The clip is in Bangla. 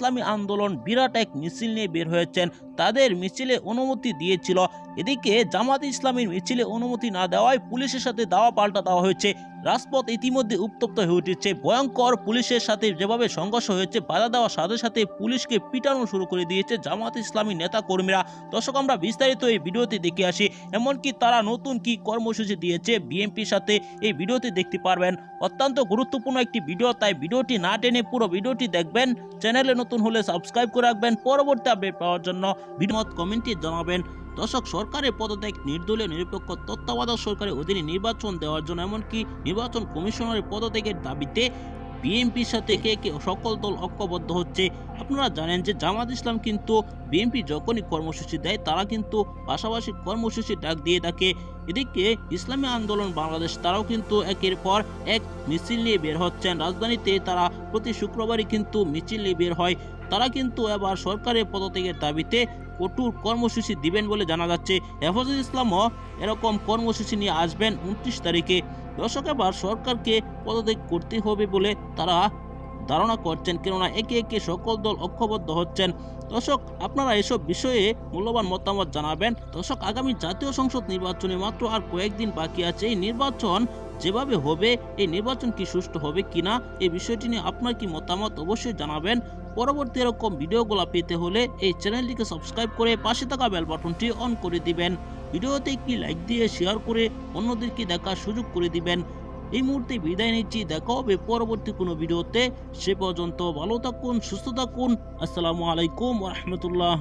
ইসলামী আন্দোলন বিরাট এক মিছিল নিয়ে বের হয়েছেন। তাদের মিছিলে অনুমতি দিয়েছিল। এদিকে জামাত ইসলামীর মিছিলে অনুমতি না দেওয়ায় পুলিশের সাথে দাওয়া পাল্টা দেওয়া হয়েছে। রাজপথ ইতিমধ্যে উত্তপ্ত হয়ে উঠেছে। ভয়ঙ্কর পুলিশের সাথে যেভাবে সংঘর্ষ হয়েছে, বাধা দেওয়ার সাথে সাথে পুলিশকে পিটানো শুরু করে দিয়েছে জামাত ইসলামী নেতা কর্মীরা দর্শক, আমরা বিস্তারিত এই ভিডিওতে দেখে আসি, এমনকি তারা নতুন কি কর্মসূচি দিয়েছে বিএনপির সাথে এই ভিডিওতে দেখতে পারবেন। অত্যন্ত গুরুত্বপূর্ণ একটি ভিডিও, তাই ভিডিওটি না টেনে পুরো ভিডিওটি দেখবেন। চ্যানেলে নতুন হলে সাবস্ক্রাইব করে রাখবেন। পরবর্তী আপডেট পাওয়ার জন্য ভিডিও কমেন্টে জানাবেন, দর্শক সরকারের পদত্যাগ, নির্দলীয়, নিরপেক্ষ, তত্ত্বাবধায়ক সরকারের অধীনে নির্বাচন দেওয়ার জন্য এমনকি নির্বাচন কমিশনারের পদত্যাগের দাবিতে বিএনপির সাথে কে কে সকল দল ঐক্যবদ্ধ হচ্ছে, আপনারা জানেন যে জামাত ইসলাম কিন্তু বিএনপি যখনই কর্মসূচি দেয়, তারা কিন্তু পাশাপাশি কর্মসূচি ডাক দিয়ে থাকে এদিকে ইসলামী আন্দোলন বাংলাদেশ, তারাও কিন্তু একের পর এক মিছিল নিয়ে বের হচ্ছেন। রাজধানীতে তারা প্রতি শুক্রবারই কিন্তু মিছিল নিয়ে বের হয়। তারা কিন্তু এবার সরকারের পদত্যাগের দাবিতে কঠোর কর্মসূচি দিবেন বলে জানা যাচ্ছে। হেফাজত ইসলামও এরকম কর্মসূচি নিয়ে আসবেন উনত্রিশ তারিখে। দর্শক, এবার সরকারকে পদত্যাগ করতে হবে বলে তারা ধারণা করছেন, কেননা একে একে সকল দল ঐক্যবদ্ধ হচ্ছেন। দর্শক, আপনারা এসব বিষয়ে মূল্যবান মতামত জানাবেন। দর্শক, আগামী জাতীয় সংসদ নির্বাচনে মাত্র আর কয়েকদিন বাকি আছে। এই নির্বাচন যেভাবে হবে, এই নির্বাচন কি সুষ্ঠু হবে কিনা, এই বিষয়টি নিয়ে আপনার কি মতামত অবশ্যই জানাবেন। পরবর্তী এরকম ভিডিওগুলো পেতে হলে এই চ্যানেলটিকে সাবস্ক্রাইব করে পাশে থাকা বেল বাটনটি অন করে দিবেন। ভিডিওতে একটি লাইক দিয়ে শেয়ার করে অন্যদেরকে দেখার সুযোগ করে দিবেন। এই মুহূর্তে বিদায় নিচ্ছি, দেখা হবে পরবর্তী কোনো ভিডিওতে। সে পর্যন্ত ভালো থাকুন, সুস্থ থাকুন। আসসালামু আলাইকুম রহমতুল্লাহ।